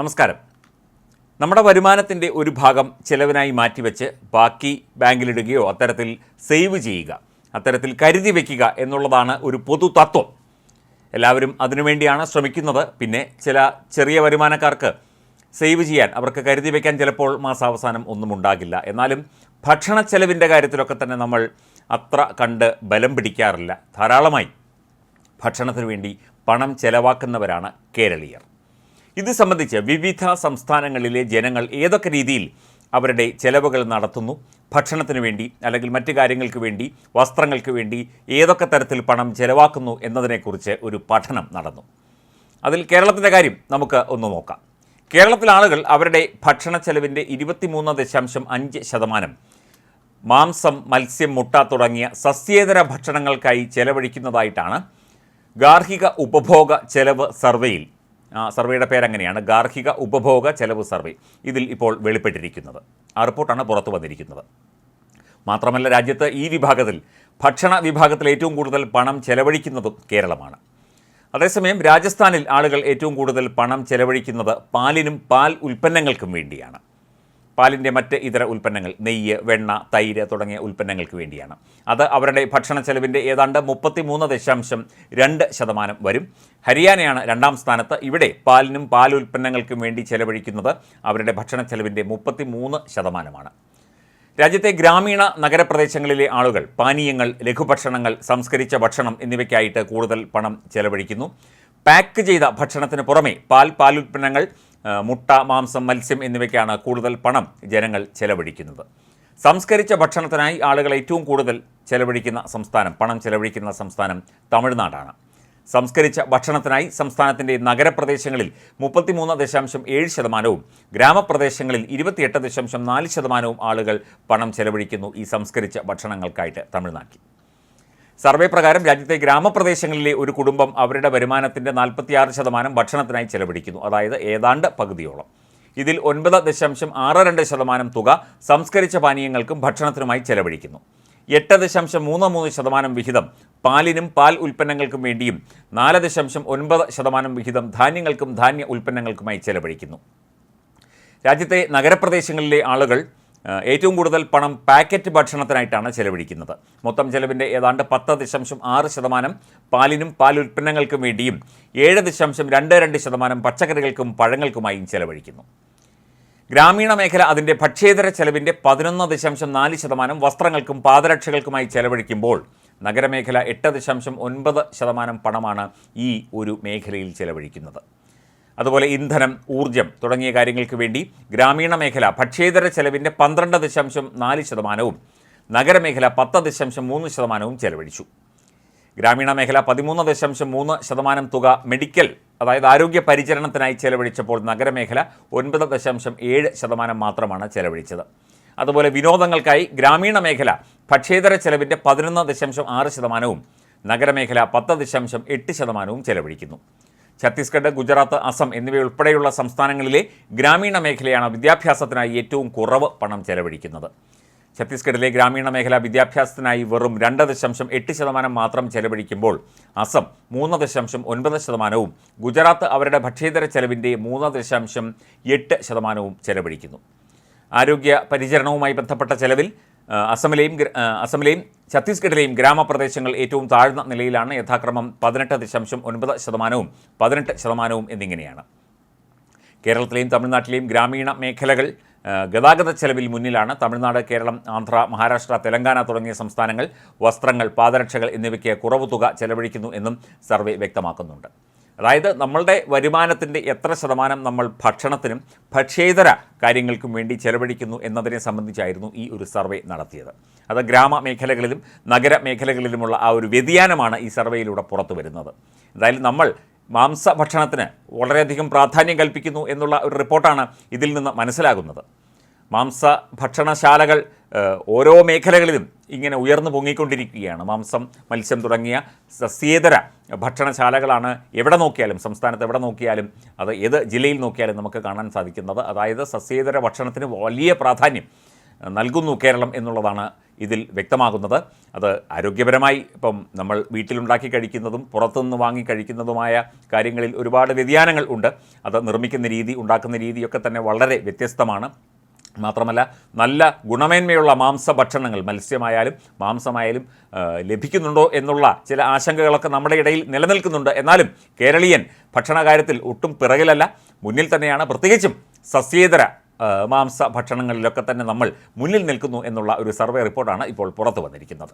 നമസ്കാരം. നമ്മുടെ വരുമാനത്തിന്റെ ഒരു ഭാഗം ചിലവിനായി മാറ്റിവെച്ച് ബാക്കി ബാങ്കിലിടുകയോ അത്തരത്തിൽ സേവ് ചെയ്യുക അത്തരത്തിൽ കരുതി വയ്ക്കുക എന്നുള്ളതാണ് ഒരു പൊതു തത്വം. എല്ലാവരും അതിനുവേണ്ടിയാണ് ശ്രമിക്കുന്നത്. പിന്നെ ചില ചെറിയ വരുമാനക്കാർക്ക് സേവ് ചെയ്യാൻ അവർക്ക് കരുതി വയ്ക്കാൻ ചിലപ്പോൾ മാസാവസാനം ഒന്നും ഉണ്ടാകില്ല. എന്നാലും ഭക്ഷണ ചെലവിന്റെ കാര്യത്തിലൊക്കെ തന്നെ നമ്മൾ അത്ര കണ്ട് ബലം പിടിക്കാറില്ല. ധാരാളമായി ഭക്ഷണത്തിന് വേണ്ടി പണം ചെലവാക്കുന്നവരാണ് കേരളീയർ. ഇത് സംബന്ധിച്ച് വിവിധ സംസ്ഥാനങ്ങളിലെ ജനങ്ങൾ ഏതൊക്കെ രീതിയിൽ അവരുടെ ചെലവുകൾ നടത്തുന്നു ഭക്ഷണത്തിന് വേണ്ടി അല്ലെങ്കിൽ മറ്റു കാര്യങ്ങൾക്ക് വേണ്ടി വസ്ത്രങ്ങൾക്ക് വേണ്ടി ഏതൊക്കെ തരത്തിൽ പണം ചെലവാക്കുന്നു എന്നതിനെക്കുറിച്ച് ഒരു പഠനം നടന്നു. അതിൽ കേരളത്തിന്റെ കാര്യം നമുക്ക് ഒന്ന് നോക്കാം. കേരളത്തിലെ ആളുകൾ അവരുടെ ഭക്ഷണ ചെലവിന്റെ ഇരുപത്തിമൂന്ന് ദശാംശം അഞ്ച് ശതമാനം മാംസം മത്സ്യം മുട്ട തുടങ്ങിയ സസ്യേതര ഭക്ഷണങ്ങൾക്കായി ചെലവഴിക്കുന്നതായിട്ടാണ് ഗാർഹിക ഉപഭോഗ ചെലവ് സർവേയിൽ സർവേയുടെ പേരങ്ങനെയാണ്. ഗാർഹിക ഉപഭോഗ ചെലവ് സർവേ. ഇതിൽ ഇപ്പോൾ വെളിപ്പെട്ടിരിക്കുന്നത്. ആ റിപ്പോർട്ടാണ് പുറത്തു വന്നിരിക്കുന്നത്. മാത്രമല്ല രാജ്യത്ത് ഈ വിഭാഗത്തിൽ ഭക്ഷണ വിഭാഗത്തിൽ ഏറ്റവും കൂടുതൽ പണം ചെലവഴിക്കുന്നതും കേരളമാണ്. അതേസമയം രാജസ്ഥാനിൽ ആളുകൾ ഏറ്റവും കൂടുതൽ പണം ചെലവഴിക്കുന്നത് പാലിനും പാൽ ഉൽപ്പന്നങ്ങൾക്കും വേണ്ടിയാണ്. പാലിന്റെ മറ്റ് ഇതര ഉൽപ്പന്നങ്ങൾ നെയ്യ് വെണ്ണ തൈര് തുടങ്ങിയ ഉൽപ്പന്നങ്ങൾക്ക് വേണ്ടിയാണ്. അത് അവരുടെ ഭക്ഷണ ചെലവിന്റെ ഏതാണ്ട് മുപ്പത്തി മൂന്ന് ദശാംശം രണ്ട് ശതമാനം വരും. ഹരിയാനയാണ് രണ്ടാം സ്ഥാനത്ത്. ഇവിടെ പാലിനും പാൽ ഉൽപ്പന്നങ്ങൾക്കും വേണ്ടി ചെലവഴിക്കുന്നത് അവരുടെ ഭക്ഷണ ചെലവിന്റെ മുപ്പത്തി മൂന്ന് ശതമാനമാണ്. രാജ്യത്തെ ഗ്രാമീണ നഗരപ്രദേശങ്ങളിലെ ആളുകൾ പാനീയങ്ങൾ ലഘുഭക്ഷണങ്ങൾ സംസ്കരിച്ച ഭക്ഷണം എന്നിവയ്ക്കായിട്ട് കൂടുതൽ പണം ചെലവഴിക്കുന്നു. പാക്ക് ചെയ്ത ഭക്ഷണത്തിന് പുറമെ പാൽ പാലുൽപ്പന്നങ്ങൾ മുട്ട മാംസം മത്സ്യം എന്നിവയ്ക്കാണ് കൂടുതൽ പണം ജനങ്ങൾ ചെലവഴിക്കുന്നത്. സംസ്കരിച്ച ഭക്ഷണത്തിനായി ആളുകൾ ഏറ്റവും കൂടുതൽ ചെലവഴിക്കുന്ന സംസ്ഥാനം പണം ചെലവഴിക്കുന്ന സംസ്ഥാനം തമിഴ്നാടാണ്. സംസ്കരിച്ച ഭക്ഷണത്തിനായി സംസ്ഥാനത്തിന്റെ നഗരപ്രദേശങ്ങളിൽ മുപ്പത്തിമൂന്ന് ദശാംശം ഏഴ് ശതമാനവും ഗ്രാമപ്രദേശങ്ങളിൽ ഇരുപത്തിയെട്ട് ദശാംശം നാല് ശതമാനവും ആളുകൾ പണം ചെലവഴിക്കുന്നു ഈ സംസ്കരിച്ച ഭക്ഷണങ്ങൾക്കായിട്ട് തമിഴ്നാട്ടിൽ. സർവേ പ്രകാരം രാജ്യത്തെ ഗ്രാമപ്രദേശങ്ങളിലെ ഒരു കുടുംബം അവരുടെ വരുമാനത്തിന്റെ നാൽപ്പത്തിയാറ് ശതമാനം ഭക്ഷണത്തിനായി ചെലവഴിക്കുന്നു. അതായത് ഏതാണ്ട് പകുതിയോളം. ഇതിൽ ഒൻപത് ദശാംശം ആറ് രണ്ട് ശതമാനം തുക സംസ്കരിച്ച പാനീയങ്ങൾക്കും ഭക്ഷണത്തിനുമായി ചെലവഴിക്കുന്നു. എട്ട് ദശാംശം മൂന്ന് മൂന്ന് ശതമാനം വിഹിതം പാലിനും പാൽ ഉൽപ്പന്നങ്ങൾക്കും വേണ്ടിയും നാല് ദശാംശം ഒൻപത് ശതമാനം വിഹിതം ധാന്യങ്ങൾക്കും ധാന്യ ഉൽപ്പന്നങ്ങൾക്കുമായി ചെലവഴിക്കുന്നു. രാജ്യത്തെ നഗരപ്രദേശങ്ങളിലെ ആളുകൾ ഏറ്റവും കൂടുതൽ പണം പാക്കറ്റ് ഭക്ഷണത്തിനായിട്ടാണ് ചെലവഴിക്കുന്നത്. മൊത്തം ചെലവിന്റെ ഏതാണ്ട് പത്ത് ദശാംശം ആറ് ശതമാനം പാലിനും പാൽ ഉൽപ്പന്നങ്ങൾക്കും വേണ്ടിയും ഏഴ് ദശാംശം രണ്ട് രണ്ട് ശതമാനം പച്ചക്കറികൾക്കും പഴങ്ങൾക്കുമായും ചെലവഴിക്കുന്നു. ഗ്രാമീണ മേഖല അതിന്റെ ഭക്ഷ്യേതര ചെലവിന്റെ പതിനൊന്ന് ദശാംശം നാല് ശതമാനം വസ്ത്രങ്ങൾക്കും പാദരക്ഷകൾക്കുമായി ചെലവഴിക്കുമ്പോൾ നഗരമേഖല എട്ട് ദശാംശം ഒൻപത് ശതമാനം പണമാണ് ഈ ഒരു മേഖലയിൽ ചെലവഴിക്കുന്നത്. അതുപോലെ ഇന്ധനം ഊർജം തുടങ്ങിയ കാര്യങ്ങൾക്ക് വേണ്ടി ഗ്രാമീണ മേഖല ഭക്ഷ്യേതര ചെലവിന്റെ പന്ത്രണ്ട് ദശാംശം നാല് ശതമാനവും നഗരമേഖല പത്ത് ദശാംശം മൂന്ന് ശതമാനവും ചെലവഴിച്ചു. ഗ്രാമീണ മേഖല പതിമൂന്ന് ദശാംശം മൂന്ന് ശതമാനം തുക മെഡിക്കൽ അതായത് ആരോഗ്യ പരിചരണത്തിനായി ചെലവഴിച്ചപ്പോൾ നഗരമേഖല ഒൻപത് ദശാംശം ഏഴ് ശതമാനം മാത്രമാണ് ചെലവഴിച്ചത്. അതുപോലെ വിനോദങ്ങൾക്കായി ഗ്രാമീണ മേഖല ഭക്ഷ്യേതര ചെലവിന്റെ പതിനൊന്ന് ദശാംശം ആറ് ശതമാനവും നഗരമേഖല പത്ത് ദശാംശം എട്ട് ശതമാനവും ചെലവഴിക്കുന്നു. ഛത്തീസ്ഗഡ് ഗുജറാത്ത് അസം എന്നിവയുൾപ്പെടെയുള്ള സംസ്ഥാനങ്ങളിലെ ഗ്രാമീണ മേഖലയാണ് വിദ്യാഭ്യാസത്തിനായി ഏറ്റവും കുറവ് പണം ചെലവഴിക്കുന്നത്. ഛത്തീസ്ഗഡിലെ ഗ്രാമീണ മേഖല വിദ്യാഭ്യാസത്തിനായി വെറും രണ്ട് ദശാംശം എട്ട് ശതമാനം മാത്രം ചെലവഴിക്കുമ്പോൾ അസം മൂന്ന് ദശാംശം ഒൻപത് ശതമാനവും ഗുജറാത്ത് അവരുടെ ഭക്ഷ്യേതര ചെലവിന്റെ മൂന്ന് ദശാംശം എട്ട് ശതമാനവും ചെലവഴിക്കുന്നു. ആരോഗ്യ പരിചരണവുമായി ബന്ധപ്പെട്ട ചെലവിൽ അസമിലെയും അസമിലെയും ഛത്തീസ്ഗഡിലെയും ഗ്രാമപ്രദേശങ്ങൾ ഏറ്റവും താഴ്ന്ന നിലയിലാണ് യഥാക്രമം പതിനെട്ട് ദശാംശം ഒൻപത് ശതമാനവും പതിനെട്ട് ശതമാനവും എന്നിങ്ങനെയാണ്. കേരളത്തിലെയും തമിഴ്നാട്ടിലെയും ഗ്രാമീണ മേഖലകൾ ഗതാഗത ചെലവിൽ മുന്നിലാണ്. തമിഴ്നാട് കേരളം ആന്ധ്ര മഹാരാഷ്ട്ര തെലങ്കാന തുടങ്ങിയ സംസ്ഥാനങ്ങൾ വസ്ത്രങ്ങൾ പാദരക്ഷകൾ എന്നിവയ്ക്ക് കുറവ് തുക ചെലവഴിക്കുന്നു എന്നും സർവേ വ്യക്തമാക്കുന്നുണ്ട്. അതായത് നമ്മളുടെ വരുമാനത്തിന്റെ എത്ര ശതമാനം നമ്മൾ ഭക്ഷണത്തിനും ഭക്ഷ്യേതര കാര്യങ്ങൾക്കും വേണ്ടി ചെലവഴിക്കുന്നു എന്നതിനെ സംബന്ധിച്ചായിരുന്നു ഈ ഒരു സർവേ നടത്തിയത്. അത് ഗ്രാമ മേഖലകളിലും നഗര മേഖലകളിലുമുള്ള ആ ഒരു വ്യതിയാനമാണ് ഈ സർവേയിലൂടെ പുറത്തു വരുന്നത്. എന്തായാലും നമ്മൾ മാംസഭക്ഷണത്തിന് വളരെയധികം പ്രാധാന്യം കൽപ്പിക്കുന്നു എന്നുള്ള ഒരു റിപ്പോർട്ടാണ് ഇതിൽ നിന്ന് മനസ്സിലാകുന്നത്. മാംസ ഭക്ഷണശാലകൾ ഓരോ മേഖലകളിലും ഇങ്ങനെ ഉയർന്നു പൊങ്ങിക്കൊണ്ടിരിക്കുകയാണ്. മാംസം മത്സ്യം തുടങ്ങിയ സസ്യേതര ഭക്ഷണശാലകളാണ് എവിടെ നോക്കിയാലും സംസ്ഥാനത്ത് എവിടെ നോക്കിയാലും അത് ഏത് ജില്ലയിൽ നോക്കിയാലും നമുക്ക് കാണാൻ സാധിക്കുന്നത്. അതായത് സസ്യേതര ഭക്ഷണത്തിന് വലിയ പ്രാധാന്യം നൽകുന്നു കേരളം എന്നുള്ളതാണ് ഇതിൽ വ്യക്തമാകുന്നത്. അത് ആരോഗ്യപരമായി ഇപ്പം നമ്മൾ വീട്ടിലുണ്ടാക്കി കഴിക്കുന്നതും പുറത്തുനിന്ന് വാങ്ങി കഴിക്കുന്നതുമായ കാര്യങ്ങളിൽ ഒരുപാട് വ്യതിയാനങ്ങൾ ഉണ്ട്. അത് നിർമ്മിക്കുന്ന രീതി ഉണ്ടാക്കുന്ന രീതിയൊക്കെ തന്നെ വളരെ വ്യത്യസ്തമാണ്. മാത്രമല്ല നല്ല ഗുണമേന്മയുള്ള മാംസഭക്ഷണങ്ങൾ മത്സ്യമായാലും മാംസമായാലും ലഭിക്കുന്നുണ്ടോ എന്നുള്ള ചില ആശങ്കകളൊക്കെ നമ്മുടെ ഇടയിൽ നിലനിൽക്കുന്നുണ്ട്. എന്നാലും കേരളീയൻ ഭക്ഷണകാര്യത്തിൽ ഒട്ടും പിറകിലല്ല. മുന്നിൽ തന്നെയാണ്. പ്രത്യേകിച്ചും സസ്യേതര മാംസ ഭക്ഷണങ്ങളിലൊക്കെ തന്നെ നമ്മൾ മുന്നിൽ നിൽക്കുന്നു എന്നുള്ള ഒരു സർവേ റിപ്പോർട്ടാണ് ഇപ്പോൾ പുറത്തു വന്നിരിക്കുന്നത്.